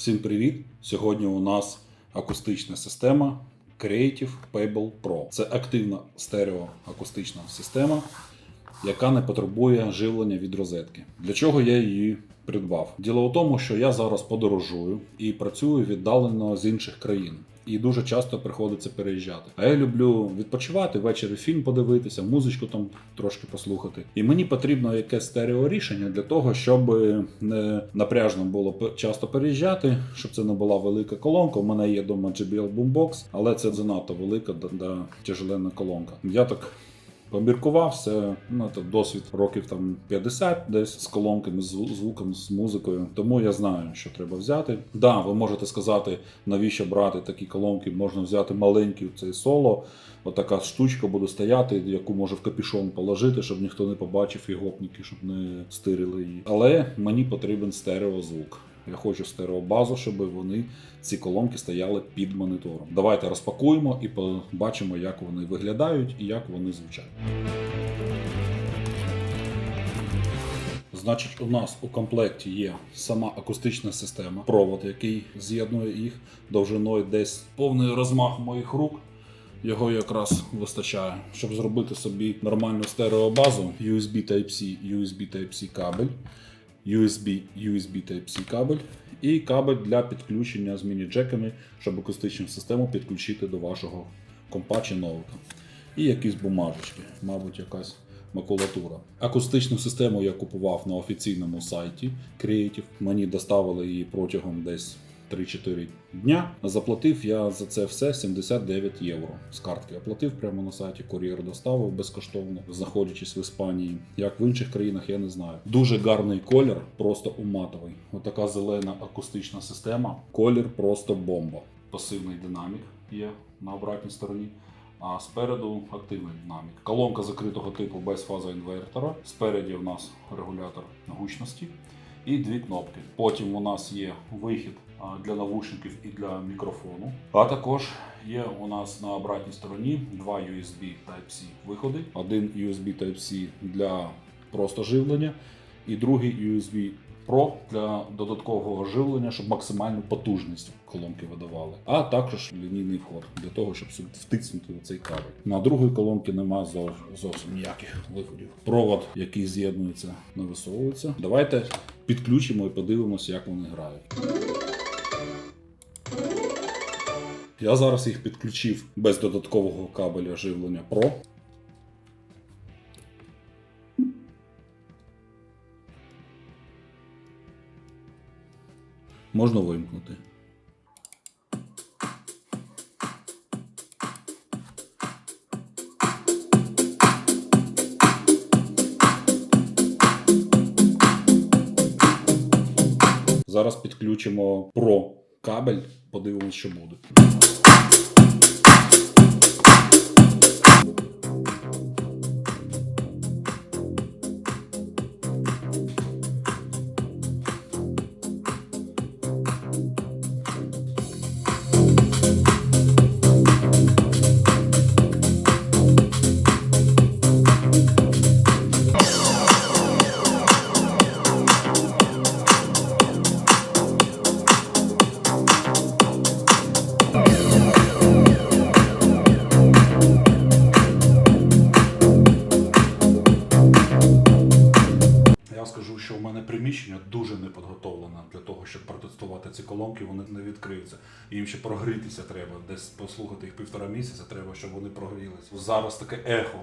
Всім привіт! Сьогодні у нас акустична система Creative Pable Pro. Це активна стереоакустична система, яка не потребує живлення від розетки. Для чого я її придбав? Діло у тому, що я зараз подорожую і працюю віддалено з інших країн. І дуже часто приходиться переїжджати. А я люблю відпочивати, ввечері фільм подивитися, музичку там трошки послухати. І мені потрібно якесь стереорішення для того, щоб не напряжно було часто переїжджати, щоб це не була велика колонка. У мене є дома JBL Boombox, але це занадто велика да, тяжеленна колонка. Я так Поміркував це, ну це досвід років там 50 десь з колонками, з звуком, з музикою. Тому я знаю, що треба взяти. Да, ви можете сказати, навіщо брати такі колонки, можна взяти маленький цей соло. Отака штучка буде стояти, яку може в капюшон положити, щоб ніхто не побачив і гопніки, щоб не стирили її. Але мені потрібен стереозвук. Я хочу стереобазу, щоб вони ці колонки стояли під монітором. Давайте розпакуємо і побачимо, як вони виглядають і як вони звучать. Значить, у нас у комплекті є сама акустична система, провод, який з'єднує їх довжиною десь повний розмах моїх рук. Його якраз вистачає, щоб зробити собі нормальну стереобазу. USB Type-C, USB Type-C кабель, USB, USB Type-C кабель і кабель для підключення з міні-джеками, щоб акустичну систему підключити до вашого компа чи ноута. І якісь бумажечки, мабуть, якась макулатура. Акустичну систему я купував на офіційному сайті Creative. Мені доставили її протягом десь 3-4 дня. Заплатив я за це все 79 євро. З картки оплатив прямо на сайті. Кур'єр доставив безкоштовно, знаходячись в Іспанії. Як в інших країнах, я не знаю. Дуже гарний колір, просто уматовий. Отака зелена акустична система. Колір просто бомба. Пасивний динамік є на обратній стороні. А спереду активний динамік. Колонка закритого типу без фазоінвертора. Спереді у нас регулятор гучності і дві кнопки. Потім у нас є вихід для навушників і для мікрофону. А також є у нас на обратній стороні два USB Type-C виходи. Один USB Type-C для просто живлення, і другий USB Pro для додаткового живлення, щоб максимальну потужність колонки видавали. А також лінійний вход для того, щоб втиснути цей кабель. На другої колонки немає зовсім ніяких виходів. Провод, який з'єднується, не висовується. Давайте підключимо і подивимося, як вони грають. Я зараз їх підключив без додаткового кабеля живлення Pro. Можна вимкнути. Зараз підключимо Pro кабель, подивимось, що буде. Ці колонки, вони не відкриються. Їм ще прогрітися треба. Десь послухати їх півтора місяця треба, щоб вони прогрілися. Зараз таке ехо.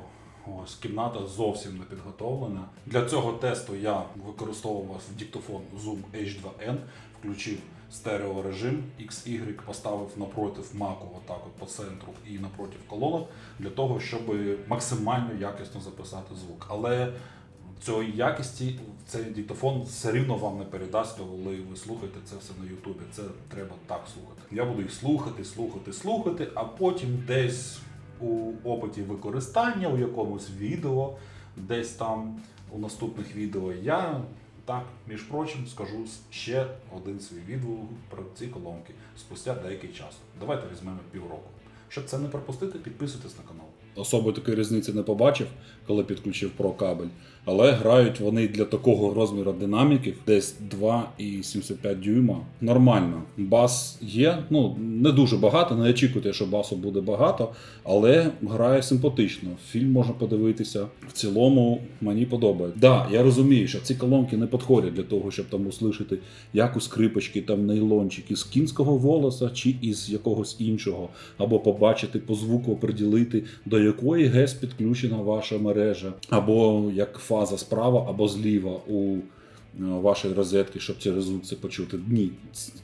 Ось кімната зовсім не підготовлена. Для цього тесту я використовував диктофон Zoom H2N, включив стереорежим XY, поставив напротив маку, отак от по центру і напротив колонок, для того, щоб максимально якісно записати звук. Але цієї якісті цей диктофон все рівно вам не передасть, коли ви слухаєте це все на Ютубі. Це треба так слухати. Я буду їх слухати, слухати, слухати, а потім десь у опиті використання, у якомусь відео, десь там у наступних відео я так, між прочим, скажу ще один свій відгук про ці колонки спустя деякий час. Давайте візьмемо півроку. Щоб це не пропустити, підписуйтесь на канал. особо такої різниці не побачив, коли підключив про кабель. Але грають вони для такого розміру динаміків десь 2,75 дюйма. Нормально. Бас є, ну не дуже багато, не очікуйте, що басу буде багато, але грає симпатично. Фільм можна подивитися. В цілому мені подобається. Да, я розумію, що ці колонки не підходять для того, щоб там услышати, як у скрипочки, там нейлончик із кінського волоса чи із якогось іншого, або побачити по звуку, оприділити, до якої ГЕС підключена ваша мережа, або як фаза справа або зліва у вашої розетки, щоб через звук почути. Ні,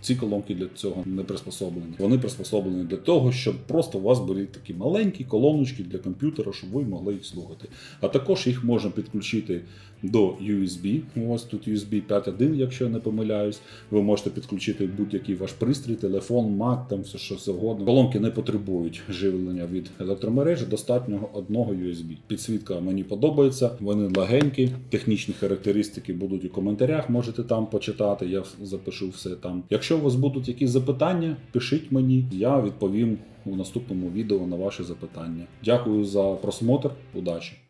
ці колонки для цього не приспособлені. Вони приспособлені для того, щоб просто у вас були такі маленькі колоночки для комп'ютера, щоб ви могли їх слухати. А також їх можна підключити до USB. Ось тут USB 5.1, якщо я не помиляюсь. Ви можете підключити будь-який ваш пристрій, телефон, Mac, там все що завгодно. Колонки не потребують живлення від електромережі, достатньо одного USB. Підсвітка мені подобається, вони легенькі, технічні характеристики будуть у коментарях, можете там почитати. Я запишу все там. Якщо у вас будуть якісь запитання, пишіть мені, я відповім у наступному відео на ваші запитання. Дякую за просмотр, удачі!